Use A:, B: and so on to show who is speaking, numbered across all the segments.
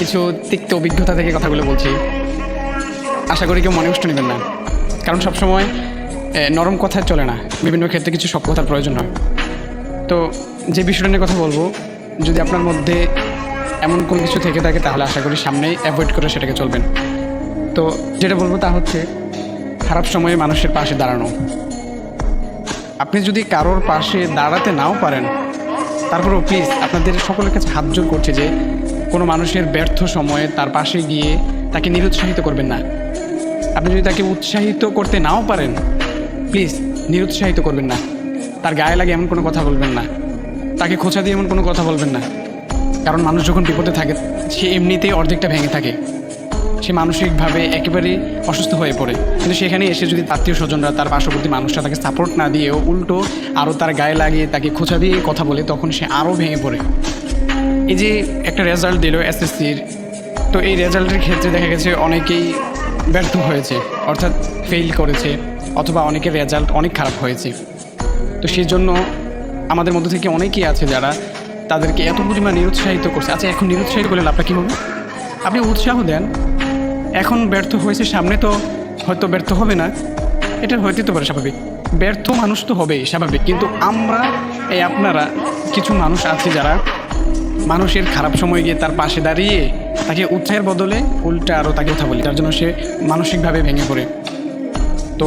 A: কিছু তিক্ত অভিজ্ঞতা থেকে কথাগুলো বলছি। আশা করি কেউ মনে কষ্ট নেবেন না। কারণ সবসময় নরম কথা চলে না। বিভিন্ন ক্ষেত্রে কিছু সব কথার প্রয়োজন হয়। তো যে বিষয়টা নিয়ে কথা বলব, যদি আপনার মধ্যে এমন কোনো কিছু থেকে থাকে, তাহলে আশা করি সামনেই অ্যাভয়েড করে সেটাকে চলবেন। তো যেটা বলব তা হচ্ছে, খারাপ সময়ে মানুষের পাশে দাঁড়ানো। আপনি যদি কারোর পাশে দাঁড়াতে নাও পারেন, তারপরেও প্লিজ আপনাদের সকলের কাছে হাত জোর করছে যে কোনো মানুষের ব্যর্থ সময়ে তার পাশে গিয়ে তাকে নিরুৎসাহিত করবেন না। আপনি যদি তাকে উৎসাহিত করতে নাও পারেন, প্লিজ নিরুৎসাহিত করবেন না। তার গায়ে লাগে এমন কোনো কথা বলবেন না। তাকে খোঁচা দিয়ে এমন কোনো কথা বলবেন না। কারণ মানুষ যখন বিপদে থাকে, সে এমনিতেই অর্ধেকটা ভেঙে থাকে। সে মানসিকভাবে একেবারেই অসুস্থ হয়ে পড়ে। কিন্তু সেখানে এসে যদি আত্মীয় স্বজনরা, তার পার্শ্ববর্তী মানুষরা তাকে সাপোর্ট না দিয়েও উল্টো আরও তার গায়ে লাগিয়ে তাকে খোঁচা দিয়ে কথা বলে, তখন সে আরও ভেঙে পড়ে। এই যে একটা রেজাল্ট দিল এসএসসির তো এই রেজাল্টের ক্ষেত্রে দেখা গেছে অনেকেই ব্যর্থ হয়েছে, অর্থাৎ ফেল করেছে, অথবা অনেকের রেজাল্ট অনেক খারাপ হয়েছে। তো সেই জন্য আমাদের মধ্যে থেকে অনেকেই আছে যারা তাদেরকে এত পরিমাণ নিরুৎসাহিত করছে। আচ্ছা এখন নিরুৎসাহিত করলে লাভটা কী হবে আপনি উৎসাহ দেন। এখন ব্যর্থ হয়েছে, সামনে তো হয়তো ব্যর্থ হবে না। এটা হইতে তো পারে স্বাভাবিক। ব্যর্থ মানুষ তো হবেই, স্বাভাবিক। কিন্তু আমরা, এই আপনারা, কিছু মানুষ আছে যারা মানুষের খারাপ সময় গিয়ে তার পাশে দাঁড়িয়ে তাকে উৎসাহের বদলে উল্টা আরও তাকে কথা বলি তার জন্য সে মানসিকভাবে ভেঙে পড়ে। তো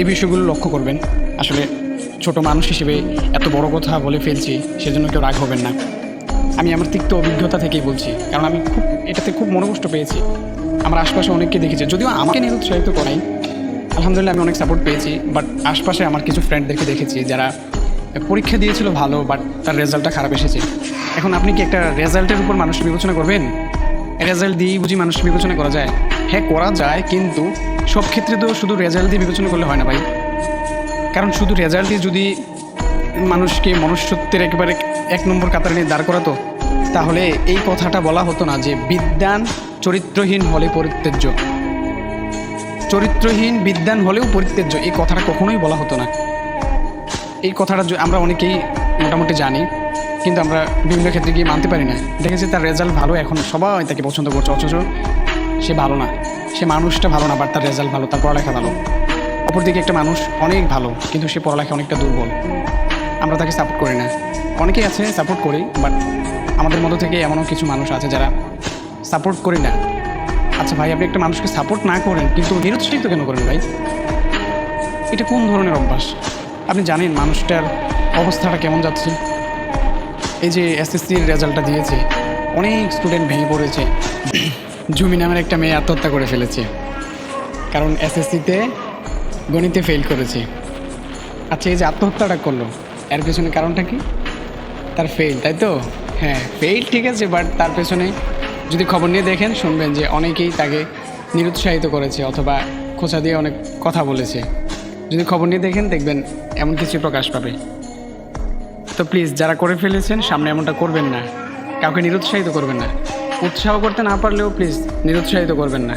A: এই বিষয়গুলো লক্ষ্য করবেন। আসলে ছোট মানুষ হিসেবে এত বড় কথা বলে ফেলছি, সেজন্য কেউ রাগ হবেন না। আমি আমার তিক্ত অভিজ্ঞতা থেকেই বলছি, কারণ আমি খুব, এটাতে খুব মনোকষ্ট পেয়েছি। আমার আশপাশে অনেককে দেখেছি, যদিও আমাকে নিরুৎসাহিত করাই। আলহামদুলিল্লাহ আমি অনেক সাপোর্ট পেয়েছি বাট আশপাশে আমার কিছু ফ্রেন্ডদেরকে দেখেছি, যারা পরীক্ষা দিয়েছিল ভালো বাট তার রেজাল্টটা খারাপ এসেছে। এখন আপনি কি একটা রেজাল্টের উপর মানুষ বিবেচনা করবেন? রেজাল্ট দিয়েই বুঝি মানুষ বিবেচনা করা যায়। হ্যাঁ করা যায়, কিন্তু সব ক্ষেত্রে তো শুধু রেজাল্ট দিয়ে বিবেচনা করলে হয় না ভাই। কারণ শুধু রেজাল্টই যদি মানুষকে মনুষ্যত্বের একেবারে এক নম্বর কাতারে নিয়ে দাঁড় করাতো, তাহলে এই কথাটা বলা হতো না যে বিদ্যান চরিত্রহীন হলে পরিত্যাজ্য। চরিত্রহীন বিদ্যান হলেও পরিত্যাজ্য, এই কথাটা কখনোই বলা হতো না। এই কথাটা আমরা অনেকেই মোটামুটি জানি, কিন্তু আমরা বিভিন্ন ক্ষেত্রে গিয়ে মানতে পারি না। দেখেছি তার রেজাল্ট ভালো এখন, সবাই তাকে পছন্দ করছে, অথচ সে ভালো না। সে মানুষটা ভালো না বাট তার রেজাল্ট ভালো, তার পড়ালেখা ভালো। অপরদিকে একটা মানুষ অনেক ভালো, কিন্তু সে পড়ালেখা অনেকটা দুর্বল। আমরা তাকে সাপোর্ট করি না। অনেকেই আছে সাপোর্ট করি বাট আমাদের মধ্যে থেকে এমনও কিছু মানুষ আছে যারা সাপোর্ট করি না। আচ্ছা ভাই, আপনি একটা মানুষকে সাপোর্ট না করেন, কিন্তু নিরুৎসাহিত কেন করেন ভাই? এটা কোন ধরনের অভ্যাস? আপনি জানেন মানুষটার অবস্থাটা কেমন যাচ্ছে? এই যে এসএসসির রেজাল্টটা দিয়েছে, অনেক স্টুডেন্ট ভেঙে পড়েছে। জুমি নামের একটা মেয়ে আত্মহত্যা করে ফেলেছে। কারণ এসএসসিতে গণিতে ফেল করেছে। আচ্ছা এই যে আত্মহত্যাটা করল, এর পেছনে কারণটা কি? তার ফেল তাই তো? হ্যাঁ ফেল ঠিক আছে বাট তার পেছনে যদি খবর নিয়ে দেখেন, শুনবেন যে অনেকেই তাকে নিরুৎসাহিত করেছে অথবা খোঁচা দিয়ে অনেক কথা বলেছে। যদি খবর নিয়ে দেখেন, দেখবেন এমন কিছু প্রকাশ পাবে। তো প্লিজ যারা করে ফেলেছেন, সামনে এমনটা করবেন না। কাউকে নিরুৎসাহিত করবেন না। উৎসাহ করতে না পারলেও প্লিজ নিরুৎসাহিত করবেন না।